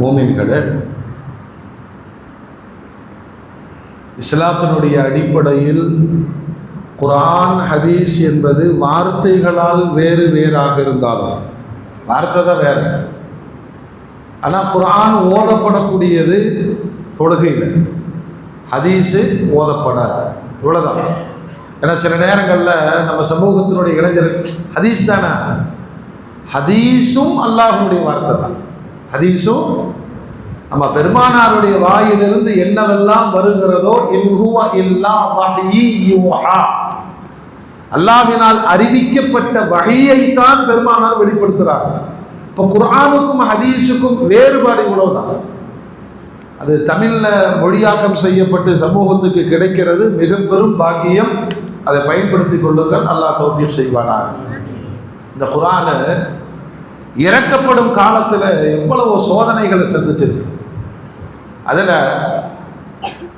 மோமின்களே இஸ்லாத்தினுடைய அடிப்படையில் குரான் ஹதீஸ் என்பது வார்த்தைகளால் வேறு வேறாக இருந்தாலும் வார்த்தை தான் வேறு. ஆனால் குரான் ஓதப்படக்கூடியது தொழுகையில். ஹதீஸு ஓதப்படாது. இவ்வளோதான் ஏன்னா சில நேரங்களில் நம்ம சமூகத்தினுடைய இளைஞர் ஹதீஸ் தானே? ஹதீஸும் அல்லாஹனுடைய வார்த்தை தான். ஹதீஸும் நம்ம பெருமானாருடைய வாயிலிருந்து என்னவெல்லாம் வருகிறதோ இல்ஹுவ இல்லா வஹீ யூஹா. அல்லாஹ்வினால் அறிவிக்கப்பட்ட வகையைத்தான் பெருமானார் வெளிப்படுத்துறாங்க இப்போ குர்ஆனுக்கும் ஹதீஸுக்கும் வேறுபாடு இவ்வளவுதான். அது தமிழில் மொழியாக்கம் செய்யப்பட்டு சமூகத்துக்கு கிடைக்கிறது மிக பெரும் பாக்கியம். அதை பயன்படுத்தி கொள்ளுங்கள். அல்லாஹ் தௌஃபீக் செய்வானார் இந்த குரானை இறக்கப்படும் காலத்தில் எவ்வளவு சோதனைகளை சந்திச்சிருக்கு. அதில்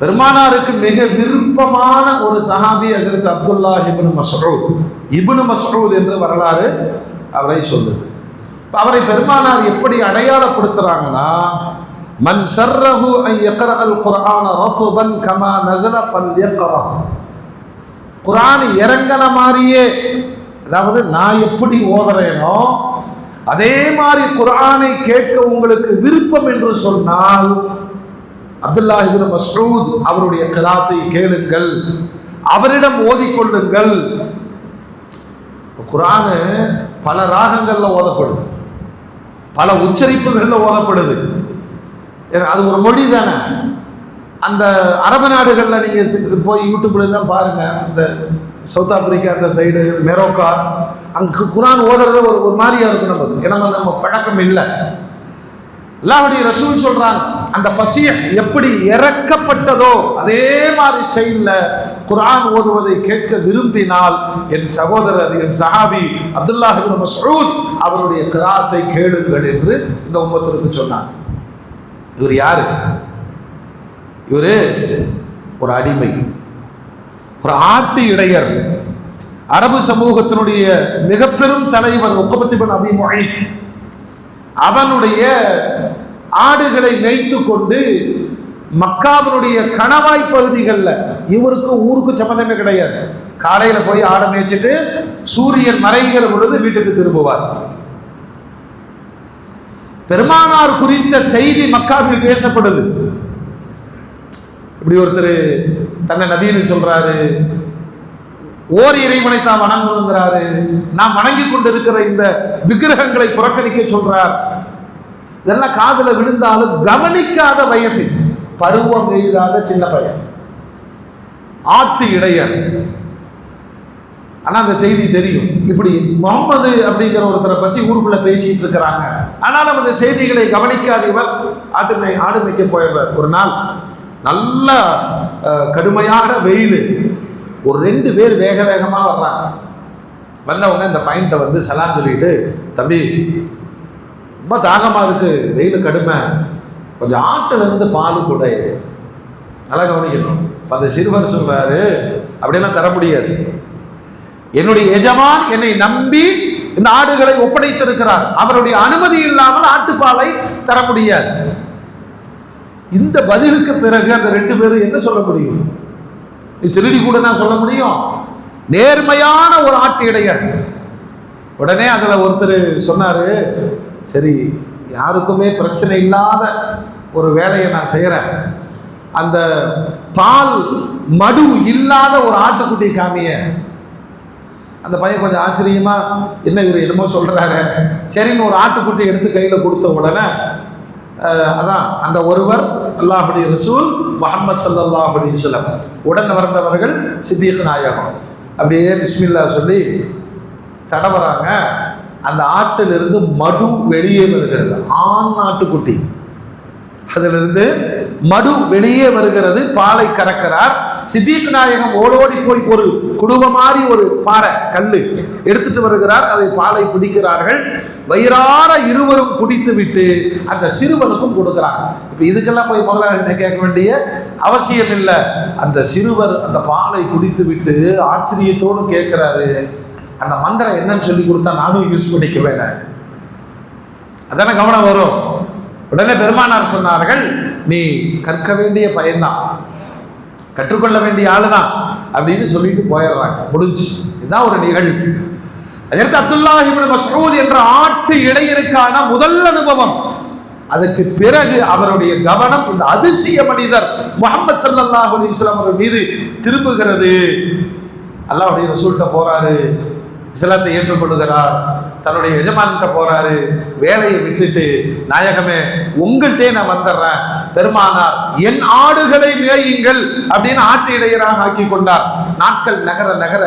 பெருமானாருக்கு மிக விருப்பமான ஒரு சஹாபி ஹசரத் அப்துல்லா இப்னு மஸ்ரூத். இபுனு மஸ்ரூத் என்று வரலாறு அவரை சொல்லுது. அவரை பெருமானார் எப்படி அடையாளப்படுத்துறாங்கன்னா மன் சர்ரஹு ஐ யக்ர அல் குர்ஆன ரத்துபன் கமா நஸல ஃபல் யக்ரா குர்ஆன் மாதிரியே அதாவது நான் எப்படி ஓதுறேனோ அதே மாதிரி குரானை கேட்க உங்களுக்கு விருப்பம் என்று சொன்னால் அப்துல்லா இப்னு மஸ்ரூத் அவருடைய கலாத்தை கேளுங்கள் அவரிடம் ஓதிக்கொள்ளுங்கள். குரானு பல ராகங்களில் ஓதப்படுது. பல உச்சரிப்புகளில் ஓதப்படுது. அது ஒரு மொழி தானே. அந்த அரபு நாடுகளில் நீங்கள் போய் யூடியூப்லாம் பாருங்கள் அந்த சவுத் ஆப்பிரிக்கா அந்த சைடு மெரோக்கா அங்கே குரான் ஓதுறது ஒரு ஒரு மாதிரியா இருக்கும் நமக்கு. ஏன்னா நம்ம பழக்கம் இல்லை. அல்லாஹ்வுடைய ரசூல் சொல்கிறாங்க அந்த பசிய எப்படி இறக்கப்பட்டதோ அதே மாதிரி ஸ்டைலில் குரான் ஓதுவதை கேட்க விரும்பினால் என் சகோதரர் என் சஹாபி அப்துல்லாஹ் மசூத் அவருடைய கிராத்தை கேளுங்கள் என்று இந்த உம்மத்திற்கு சொன்னார். இவர் யாரு? இவர் ஒரு அடிமை. ஒரு ஆட்டு இடையர் அரபு சமூகத்தினுடைய மிக பெரும் தலைவர் உக்கபத்திபன் அபி அவனுடைய ஆடுகளை மேய்த்து கொண்டு மக்காவினுடைய கணவாய் பகுதிகளில் இவருக்கு ஊருக்கு சம்மந்தமே கிடையாது. காலையில் போய் ஆட மேய்ச்சிட்டு சூரியன் மறைகிற பொழுது வீட்டுக்கு திரும்புவார். பெருமானார் குறித்த செய்தி மக்காவில் பேசப்படுது. இப்படி ஒருத்தர் தன்னை நபின்னு சொல்றாரு. ஓர் இறைவனை தான் வணங்கணுங்கிறாரு நான் வணங்கி கொண்டிருக்கிற இந்த விக்கிரகங்களை புறக்கணிக்க சொல்றார். இதெல்லாம் காதில் விழுந்தாலும் கவனிக்காத வயசு. பருவம் எய்தாத சின்ன பையன். ஆட்டு இடையர் ஆனா அந்த செய்தி தெரியும். இப்படி முகமது அப்படிங்கிற ஒருத்தரை பத்தி ஊருக்குள்ள பேசிட்டு இருக்கிறாங்க. ஆனாலும் அந்த செய்திகளை கவனிக்காதவர் ஆட்டு ஆடு மேய்க்க போயிடுறார் ஒரு நாள் நல்லா கடுமையான வெயில். ஒரு ரெண்டு பேர் வேக வேகமாக வர்றாங்க. வந்தவங்க இந்த பாயிண்ட்டை வந்து சலான் சொல்லிட்டு தம்பி ரொம்ப தாகமாக இருக்குது வெயில் கடுமை. கொஞ்சம் ஆட்டிலிருந்து பால் கூட. நல்லா கவனிக்கணும். அந்த சிறுவர் சொல்றாரு அப்படியெல்லாம் தர முடியாது. என்னுடைய எஜமான் என்னை நம்பி இந்த ஆடுகளை ஒப்படைத்திருக்கிறார். அவருடைய அனுமதி இல்லாமல் ஆட்டுப்பாலை தர முடியாது. இந்த பதிலுக்கு பிறகு அந்த ரெண்டு பேரும் என்ன சொல்ல முடியும்? நீ திருடி கூட நான் சொல்ல முடியும்? நேர்மையான ஒரு ஆட்டு இடையர். உடனே அதில் ஒருத்தர் சொன்னாரு சரி யாருக்குமே பிரச்சனை இல்லாத ஒரு வேலையை நான் செய்கிறேன் அந்த பால் மடு இல்லாத ஒரு ஆட்டுக்குட்டி காமிய. அந்த பையன் கொஞ்சம் ஆச்சரியமா என்ன இவர் என்னமோ சொல்றாரு. சரின்னு ஒரு ஆட்டுக்குட்டி எடுத்து கையில் கொடுத்த உடனே அதான் அந்த ஒருவர் அல்லாஹுடைய ரசூல் முகமது சல்லாஹ் அலிஸ்லம் உடன் வந்தவர்கள் சித்திக் நாயகம். அப்படியே பிஸ்மில்லா சொல்லி தடவராங்க அந்த ஆட்டிலிருந்து மடு வெளியே வருகிறது. ஆண் ஆட்டுக்குட்டி அதிலிருந்து மடு வெளியே வருகிறது. பாலை கறக்கிறார். சித்திக் நாயகம் ஓடோடி போய் ஒரு குடும்ப மாதிரி ஒரு பாறை கல் எடுத்துட்டு வருகிறார். அதை பாலை பிடிக்கிறார்கள். வயிறார இருவரும் குடித்து விட்டு அந்த சிறுவனுக்கும் கொடுக்குறாங்க இப்போ இதுக்கெல்லாம் போய் முதலாளிகிட்ட கேட்க வேண்டிய அவசியம் இல்லை. அந்த சிறுவர் அந்த பாலை குடித்து விட்டு ஆச்சரியத்தோடு கேட்கிறாரு. அந்த மந்திரம் என்னன்னு சொல்லி கொடுத்தா நானும் யூஸ் பண்ணிக்க வேண்டாம் அதானே கவனம் வரும். உடனே பெருமானார் சொன்னார்கள் நீ கற்க வேண்டிய பயன்தான் கற்றுக்கொள்ள வேண்டிய ஆளுதான் அப்படின்னு சொல்லிட்டு போயிடுறாங்க. முடிஞ்சு இதுதான் ஒரு நிகழ்வு. அதற்கு அப்துல்லா இப்னு மசூத் என்ற ஆட்டு இடையருக்கான முதல் அனுபவம். அதற்கு பிறகு அவருடைய கவனம் இந்த அதிசய மனிதர் முகமது ஸல்லல்லாஹு அலைஹி அவர் மீது திரும்புகிறது. அல்லாஹ்வுடைய ரசூல்கிட்ட போறாரு. இஸ்லாத்தை ஏற்றுக்கொள்ளுகிறார். தன்னுடைய எஜமான்கிட்ட போறாரு வேலையை விட்டுட்டு நாயகமே உங்கள்கிட்டே நான் வந்துடுறேன். பெருமானார் என் ஆடுகளை மேயுங்கள் அப்படின்னு ஆட்டு இடையராக ஆக்கி கொண்டார். நாட்கள் நகர நகர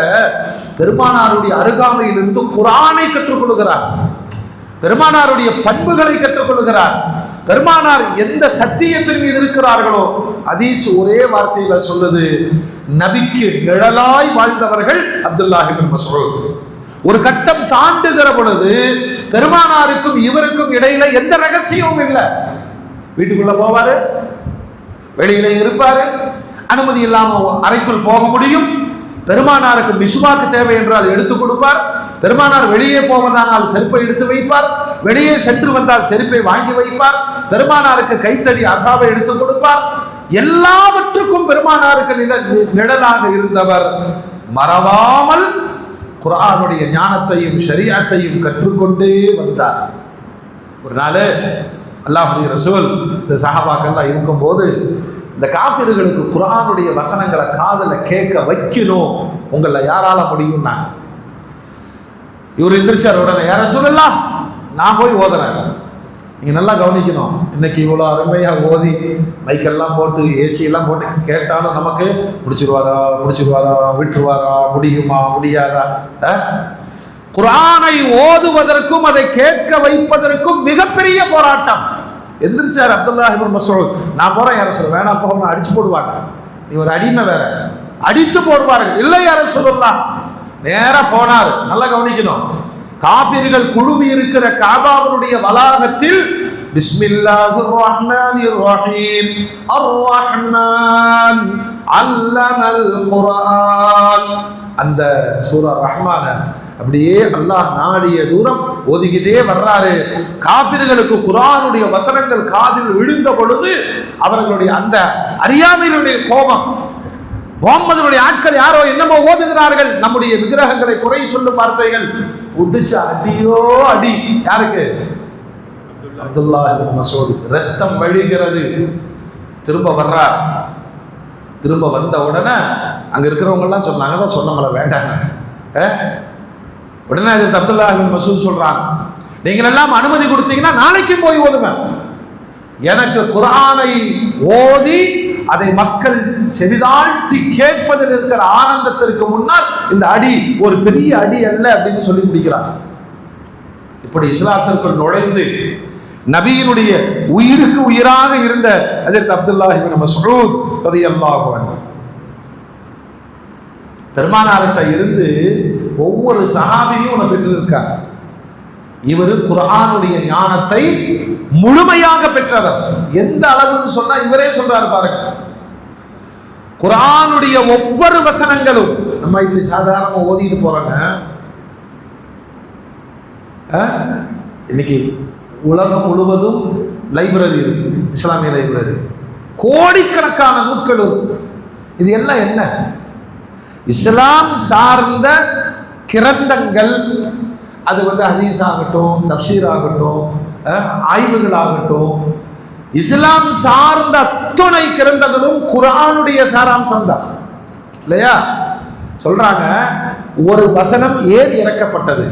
பெருமானாருடைய அருகாமையிலிருந்து குரானை கற்றுக்கொள்கிறார் பெருமானாருடைய பண்புகளை கற்றுக்கொள்கிறார் பெருமானார் எந்த சத்தியத்தின் மீது இருக்கிறார்களோ அதீஸ் ஒரே வார்த்தையில சொல்லுது நபிக்கு நிழலாய் வாழ்ந்தவர்கள் அப்துல்லாஹிபின் மசூல் ஒரு கட்டம் தாண்டுகிற பொழுது பெருமானாருக்கும் இவருக்கும் இடையில எந்த ரகசியமும் இல்லை. வீட்டுக்குள்ள போவாரு வெளியில இருப்பாரு அனுமதி இல்லாம அறைக்குள் போக முடியும். பெருமானாருக்கு மிசுவாக்கு தேவை என்றால் எடுத்துக் கொடுப்பார். பெருமானார் வெளியே போவதானால் செருப்பை எடுத்து வைப்பார். வெளியே சென்று வந்தால் செருப்பை வாங்கி வைப்பார். பெருமானாருக்கு கைத்தடி அசாவை எடுத்துக் கொடுப்பார். எல்லாவற்றுக்கும் பெருமானாருக்கு நிழலாக இருந்தவர். மறவாமல் குரானுடைய ஞானத்தையும் ஷரியாத்தையும் கற்றுக்கொண்டே வந்தார். ஒரு நாள் அல்லாஹுடைய ரசூல் இந்த சஹாபாக்கள்லாம் இருக்கும்போது இந்த காபிர்களுக்கு குரானுடைய வசனங்களை காதுல கேட்க வைக்கணும் உங்களை யாரால முடியும்னா. இவர் எந்திரிச்சார் உடனே யார சொல்லலாம் நான் போய் ஓதுறேன். நீங்கள் நல்லா கவனிக்கணும். இன்னைக்கு இவ்வளோ அருமையாக ஓதி மைக்கெல்லாம் போட்டு ஏசியெல்லாம் போட்டு கேட்டாலும் நமக்கு முடிச்சிருவாரா முடிச்சிருவாரா விட்டுருவாரா முடியுமா முடியாதா? குரானை ஓதுவதற்கும் அதை கேட்க வைப்பதற்கும் மிகப்பெரிய போராட்டம். எந்திரிச்சார் அப்துல்லா இப்னு நான் போறேன் யார சொல்ல வேணாம் போக அடிச்சு போடுவாங்க. நீ ஒரு அடிமை வேற. அடித்து போடுவார்கள். இல்லை யார சொல்லலாம் நேராக போனார். நல்லா கவனிக்கணும். காபிர்கள் குழுவி இருக்கிற காபாவனுடைய வளாகத்தில் بسم الله الرحمن الرحيم الرحمن علم القرآن அந்த சூரா ரஹ்மான அப்படியே அல்லாஹ் நாடிய தூரம் ஒதுக்கிட்டே வர்றாரு. காபிர்களுக்கு குரானுடைய வசனங்கள் காதில் விழுந்த பொழுது அவர்களுடைய அந்த அறியாமையினுடைய கோபம். முகம்மதுடைய ஆட்கள் யாரோ என்னமோ ஓதுகிறார்கள். நம்முடைய விக்கிரகங்களை குறை சொல்லும் வார்த்தைகள். புடிச்ச அடியோ அடி. யாருக்கு? அப்துல்லா இப்னு ரத்தம் வழிகிறது. திரும்ப வர்றார். திரும்ப வந்த உடனே அங்கே இருக்கிறவங்கலாம் சொன்னாங்க தான் சொன்னமல வேண்டாங்க உடனே அது அப்துல்லா மசூத் சொல்கிறாங்க நீங்கள் எல்லாம் அனுமதி கொடுத்தீங்கன்னா நாளைக்கு போய் ஓதுவேன் எனக்கு குரானை ஓதி அதை மக்கள் செவிதாழ்த்தி கேட்பதில் இருக்கிற ஆனந்தத்திற்கு முன்னால் இந்த அடி ஒரு பெரிய அடி அல்ல அப்படின்னு சொல்லி முடிக்கிறாங்க. இப்படி இஸ்லாத்திற்குள் நுழைந்து நபியினுடைய உயிருக்கு உயிராக இருந்த அதற்கு அப்துல்லா மசூத் மஸ்ஊத் ரலியல்லாஹு அன்ஹு. பெருமானார்கிட்ட இருந்து ஒவ்வொரு சஹாபியும் உன்னை பெற்றிருக்காங்க. இவர் குரானுடைய ஞானத்தை முழுமையாக பெற்றவர். எந்த அளவுன்னு சொன்னா இவரே சொல்றாரு பாருங்க. குரானுடைய ஒவ்வொரு வசனங்களும் நம்ம இப்படி சாதாரணமா ஓதிட்டு போறாங்க இன்னைக்கு உலகம் முழுவதும் லைப்ரரி இருக்கும் இஸ்லாமிய லைப்ரரி கோடிக்கணக்கான நூட்கள் இருக்கும் இது எல்லாம் என்ன? இஸ்லாம் சார்ந்த கிரந்தங்கள். அது வந்து ஹதீஸ் ஆகட்டும் தப்சீர் ஆகட்டும் ஆய்வுகள் ஆகட்டும். இஸ்லாம் சார்ந்த அத்துணை கிரந்தங்களும் குரானுடைய சாராம்சம் தான். இல்லையா? சொல்றாங்க ஒரு வசனம் ஏன் இறக்கப்பட்டது?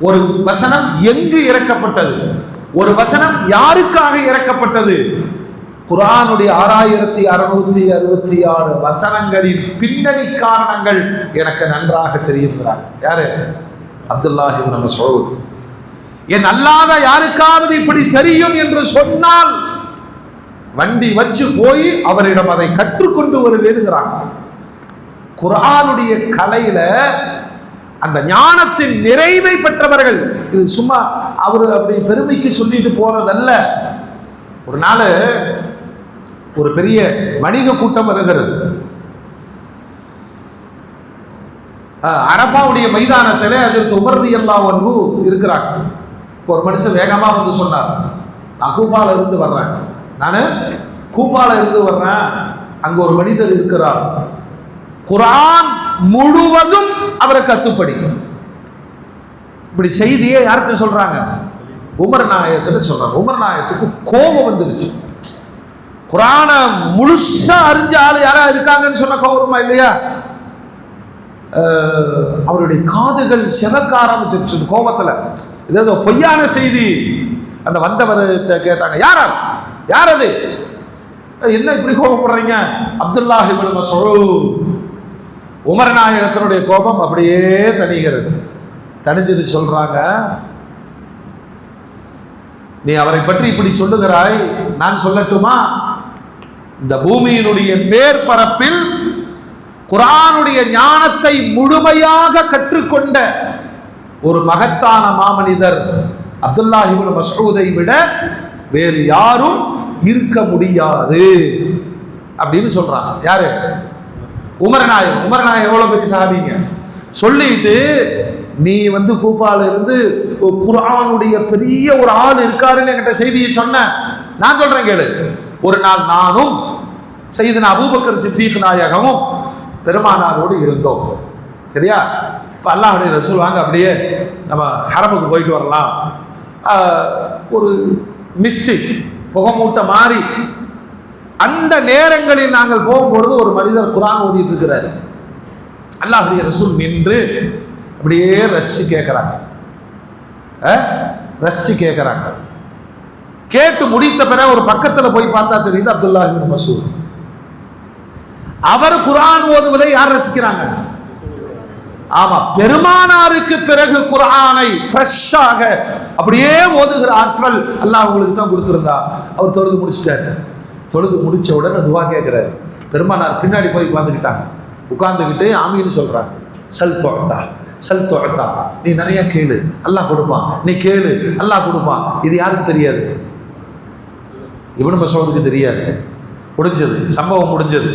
ஒரு வசனம் எங்கு இறக்கப்பட்டது? ஒரு வசனம் யாருக்காக இறக்கப்பட்டது? குரானுடைய ஆறாயிரத்தி அறுநூத்தி அறுபத்தி ஆறு வசனங்களின் பின்னணி காரணங்கள் எனக்கு நன்றாக தெரியுங்கிறார் யாரு? அப்துல்லாஹி நம்ம மஸ்ஊத் என் அல்லாத யாருக்காவது இப்படி தெரியும் என்று சொன்னால் வண்டி வச்சு போய் அவரிடம் அதை கற்றுக்கொண்டு வருவேனுங்கிறாங்க குரானுடைய கலையில அந்த ஞானத்தின் நிறைவை பெற்றவர்கள். இது சும்மா அவர் அப்படி பெருமைக்கு சொல்லிட்டு போறதல்ல. ஒரு நாள் ஒரு பெரிய வணிக கூட்டம் வருகிறது. அரபாவுடைய மைதானத்தில் அதற்கு உமர்தி அல்லா ஒன்று இருக்கிறாங்க ஒரு மனுஷன் வேகமாக வந்து சொன்னார் நான் கூஃபால இருந்து வர்றேன். நான் கூஃபால இருந்து வர்றேன். அங்கே ஒரு மனிதர் இருக்கிறார். குரான் முழுவதும் அவரை கத்துப்படி இப்படி செய்தியை யாருக்கு சொல்றாங்க? உமர் சொல்றாங்க. உமர் நாயகத்துக்கு கோபம் வந்துருச்சு. குரான முழுசா அறிஞ்ச ஆள் யாரா இருக்காங்கன்னு சொன்ன கோபமா இல்லையா? அவருடைய காதுகள் செவக்க ஆரம்பிச்சிருச்சு கோபத்துல. இது ஏதோ பொய்யான செய்தி. அந்த வந்தவர்கிட்ட கேட்டாங்க யாரா யார் அது? என்ன இப்படி கோபப்படுறீங்க? அப்துல்லாஹிபின் இப்னு உமரநாயகத்தினுடைய கோபம் அப்படியே தணிகிறது. தணிஞ்சிட்டு சொல்கிறாங்க நீ அவரை பற்றி இப்படி சொல்லுகிறாய் நான் சொல்லட்டுமா? இந்த பூமியினுடைய மேற்பரப்பில் குரானுடைய ஞானத்தை முழுமையாக கற்றுக்கொண்ட ஒரு மகத்தான மாமனிதர் அப்துல்லாஹிபுல் மசூதை விட வேறு யாரும் இருக்க முடியாது அப்படின்னு சொல்றாங்க. யாரு? உமரநாயகம் உமரநாயகம் எவ்வளவு பெரிய சாதிங்க சொல்லிட்டு நீ வந்து கூஃபால இருந்து குரானுடைய பெரிய ஒரு ஆள் இருக்காருன்னு என்கிட்ட செய்தியை சொன்ன. நான் சொல்றேன் கேளு. ஒரு நாள் நானும் செய்தன அபூபக்கர் சித்திக் நாயகமும் பெருமானாரோடு இருந்தோம். சரியா? இப்போ அல்லாஹுடைய ரசூல் வாங்க அப்படியே நம்ம ஹரமுக்கு போயிட்டு வரலாம். ஒரு மிஸ்டி புகமூட்ட மாறி அந்த நேரங்களில் நாங்கள் போகும்பொழுது ஒரு மனிதர் குரான் ஓதிட்டு இருக்கிறாரு அல்லாஹுடைய ரசூல் நின்று அப்படியே ரசிச்சு கேட்குறாங்க. ரசிச்சு கேட்குறாங்க. கேட்டு முடித்த பிறகு ஒரு பக்கத்துல போய் பார்த்தா தெரியுது அப்துல்லா மசூர் அவர் குரான் ஓதுவதை யார் ரசிக்கிறாங்க? ஆமா பெருமானாருக்கு பிறகு குரானை ஃப்ரெஷ்ஷாக அப்படியே ஓதுகிற ஆற்றல் அல்லாஹ் உங்களுக்கு தான் கொடுத்திருந்தா. அவர் தொழுது முடிச்சிட்டாரு. தொழுது முடித்த உடனே துவா கேட்குறாரு. பெருமானார் பின்னாடி போய் உட்காந்துக்கிட்டாங்க உட்காந்துக்கிட்டு ஆமின்னு சொல்கிறாங்க சல் தோட்டா சல் தோட்டா நீ நிறைய கேளு. அல்லாஹ் கொடுப்பான். நீ கேளு. அல்லாஹ் கொடுப்பான். இது யாருக்கு தெரியாது? இவனு மசோதுக்கு தெரியாது. முடிஞ்சது. சம்பவம் முடிஞ்சது.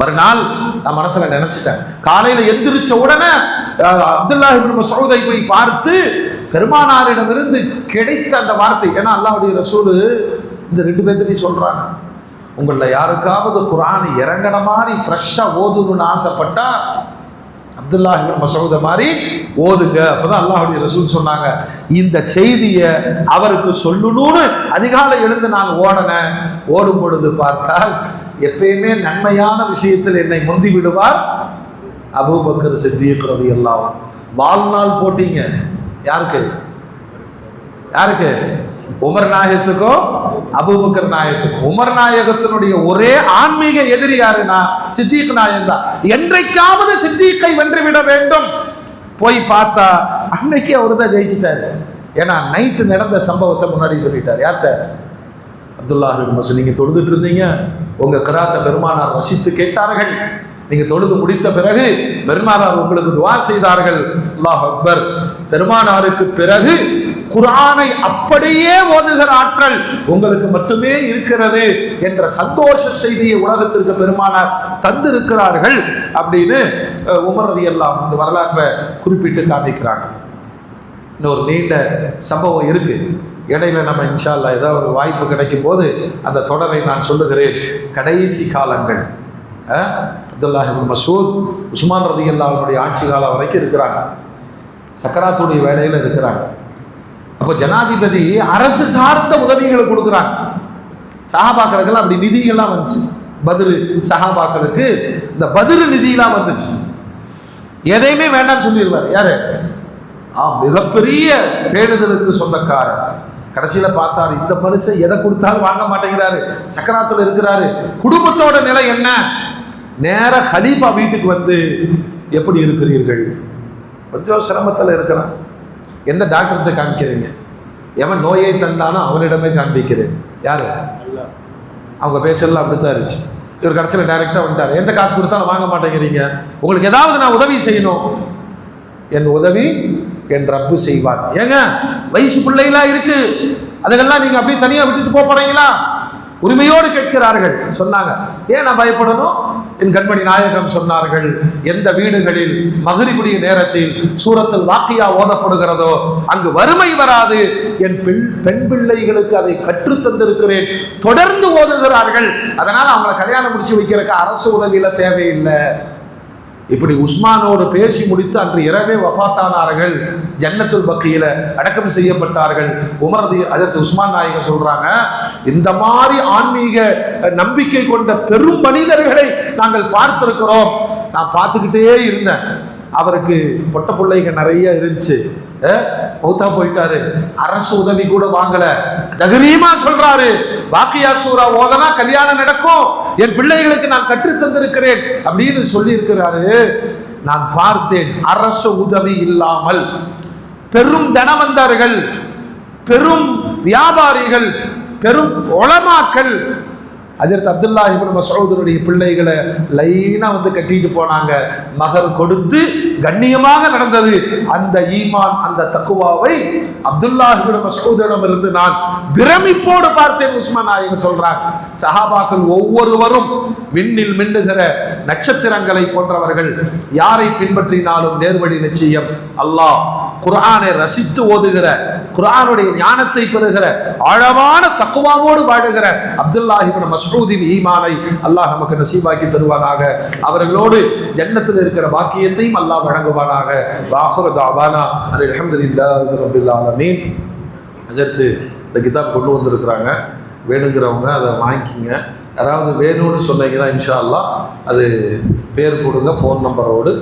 மறுநாள் நான் மனசில் நினச்சிட்டேன். காலையில் எந்திரிச்ச உடனே அப்துல்லா இப்னு மசூதை போய் பார்த்து பெருமானாரிடமிருந்து கிடைத்த அந்த வார்த்தை. ஏன்னா அல்லாவுடைய ரசூலு இந்த ரெண்டு பேர்த்தையும் சொல்கிறாங்க உங்களில் யாருக்காவது குரான் இறங்கின மாதிரி ஃப்ரெஷ்ஷாக ஓதுணும்னு ஆசைப்பட்டா அப்துல்லா மசூத மாதிரி ஓதுங்க. அப்பதான் அல்லாஹுடைய ரசூல் சொன்னாங்க இந்த செய்தியை அவருக்கு சொல்லணும்னு அதிகாலை எழுந்து நான் ஓடினேன். ஓடும் பொழுது பார்த்தால் எப்பயுமே நன்மையான விஷயத்தில் என்னை முந்தி விடுவார் அபூபக்கர் சித்தியக்கிறது எல்லாம் வாழ்நாள் போட்டீங்க. யாருக்கு? யாருக்கு? உமர் நாயகத்துக்கோ? அபுபக்கர் நாயகம் உமர் நாயகத்தினுடைய ஒரே ஆன்மீக எதிரி யாருன்னா சித்திக் நாயகம் தான். என்றைக்காவது சித்திக்கை வென்று விட வேண்டும். போய் பார்த்தா அன்னைக்கு அவர் தான் ஜெயிச்சிட்டாரு. ஏன்னா நைட்டு நடந்த சம்பவத்தை முன்னாடி சொல்லிட்டார். யார்கிட்ட? அப்துல்லாஹ் பின் நீங்கள் தொழுதுட்டு இருந்தீங்க. உங்கள் கிராத்த பெருமானார் வசித்து கேட்டார்கள். நீங்கள் தொழுது முடித்த பிறகு பெருமானார் உங்களுக்கு துவா செய்தார்கள். அல்லாஹ் அக்பர். பெருமானாருக்கு பிறகு குரானை அப்படியே ஓதுகிற ஆற்றல் உங்களுக்கு மட்டுமே இருக்கிறது என்ற சந்தோஷ செய்தியை உலகத்திற்கு பெருமானார் தந்திருக்கிறார்கள் அப்படின்னு உமரதி எல்லாம் இந்த வரலாற்றை குறிப்பிட்டு காமிக்கிறாங்க இன்னொரு நீண்ட சம்பவம் இருக்கு. இடையில நம்ம இன்ஷால்லா ஏதாவது ஒரு வாய்ப்பு கிடைக்கும் போது அந்த தொடரை நான் சொல்லுகிறேன். கடைசி காலங்கள். அஹ், மசூத் உஸ்மான் ரதி அல்லாவுடைய ஆட்சி காலம் வரைக்கும் இருக்கிறாங்க. சக்கராத்துடைய வேலையில் இருக்கிறாங்க. அப்போ ஜனாதிபதி அரசு சார்ந்த உதவிகளை கொடுக்குறாங்க சகாபாக்களுக்கெல்லாம் அப்படி நிதியெல்லாம் வந்துச்சு. பதில் சகாபாக்களுக்கு இந்த பதில் நிதியெல்லாம் வந்துச்சு. எதையுமே வேண்டாம்னு சொல்லிடுவார் யாரு? ஆ மிகப்பெரிய பேடுதலுக்கு சொந்தக்காரர். கடைசியில் பார்த்தாரு இந்த மனுஷன் எதை கொடுத்தாலும் வாங்க மாட்டேங்கிறாரு. சக்கராத்தில் இருக்கிறாரு. குடும்பத்தோட நிலை என்ன? நேர ஹலீஃபா வீட்டுக்கு வந்து எப்படி இருக்கிறீர்கள்? கொஞ்சம் சிரமத்தில் இருக்கிறான். எந்த டாக்டர்கிட்ட காமிக்கிறீங்க? எவன் நோயை தந்தானோ அவனிடமே காண்பிக்கிறேன். யார்? அவங்க பேச்செல்லாம் அப்படித்தான் இருந்துச்சு. இவர் கடைசியில் டைரெக்டாக வந்துட்டார். எந்த காசு கொடுத்தாலும் வாங்க மாட்டேங்கிறீங்க. உங்களுக்கு ஏதாவது நான் உதவி செய்யணும். என் உதவி என் ரப்பு செய்வார். ஏங்க வயசு பிள்ளைகளாக இருக்கு. அதுக்கெல்லாம் நீங்கள் அப்படியே தனியாக விட்டுட்டு போக போகிறீங்களா உரிமையோடு கேட்கிறார்கள். சொன்னாங்க. ஏன் நான் பயப்படணும்? என் கண்மணி நாயகம் சொன்னார்கள் எந்த வீடுகளில் மகிரிபுடைய நேரத்தில் சூரத்தில் வாக்கியா ஓதப்படுகிறதோ அங்கு வறுமை வராது. என் பெண் பெண் பிள்ளைகளுக்கு அதை கற்றுத் தந்திருக்கிறேன். தொடர்ந்து ஓதுகிறார்கள். அதனால் அவங்களை கல்யாணம் முடிச்சு வைக்கிறதுக்கு அரசு உதவியில தேவையில்லை. இப்படி உஸ்மானோடு பேசி முடித்து அன்று இரவே வஃபாத்தானார்கள் ஜன்னத்துல் பக்கியில அடக்கம் செய்யப்பட்டார்கள். உமரது அதற்கு உஸ்மான் நாயகர் சொல்றாங்க இந்த மாதிரி ஆன்மீக நம்பிக்கை கொண்ட பெரும் மனிதர்களை நாங்கள் பார்த்திருக்கிறோம். நான் பார்த்துக்கிட்டே இருந்தேன். அவருக்கு பொட்ட பிள்ளைங்க நிறைய இருந்துச்சு. பௌத்தா போயிட்டாரு. அரசு உதவி கூட வாங்கல. தகரீமா சொல்றாரு வாக்கியா சூரா ஓதனா கல்யாணம் நடக்கும். என் பிள்ளைகளுக்கு நான் கற்று தந்திருக்கிறேன் அப்படின்னு சொல்லி இருக்கிறாரு நான் பார்த்தேன் அரசு உதவி இல்லாமல் பெரும் தனவந்தர்கள் பெரும் வியாபாரிகள் பெரும் ஒளமாக்கள் அஜரத் அப்துல்லா இப்னு மசூதனுடைய பிள்ளைகளை லைனா வந்து கட்டிட்டு போனாங்க. மகர் கொடுத்து கண்ணியமாக நடந்தது. அந்த ஈமான் அந்த தக்குவாவை அப்துல்லா இப்னு மசூதிடம் இருந்து நான் பிரமிப்போடு பார்த்தேன் உஸ்மான் நாயகன் சொல்றாங்க. சஹாபாக்கள் ஒவ்வொருவரும் விண்ணில் மின்னுகிற நட்சத்திரங்களை போன்றவர்கள். யாரை பின்பற்றினாலும் நேர்வழி நிச்சயம்? அல்லாஹ். குர்ஆனை ரசித்து ஓதுகிற குர்ஆனுடைய ஞானத்தை பெறுகிற ஆழமான தக்குவாவோடு வாழுகிற அப்துல்லாஹிபின் மஸ்ரூதின் ஈமானை அல்லாஹ் நமக்கு நசீபாக்கி தருவானாக. அவர்களோடு ஜன்னத்தில் இருக்கிற பாக்கியத்தையும் அல்லாஹ் வழங்குவானாக. வாஹுர தாபானா அது அல்ஹம்துலில்லாஹி ரப்பில் அதற்கு இந்த கிதாப் கொண்டு வந்திருக்கிறாங்க. வேணுங்கிறவங்க அதை வாங்கிக்கிங்க. யாராவது வேணும்னு சொன்னீங்கன்னா இன்ஷா அல்லாஹ் அது பேர் கொடுங்க ஃபோன் நம்பரோடு.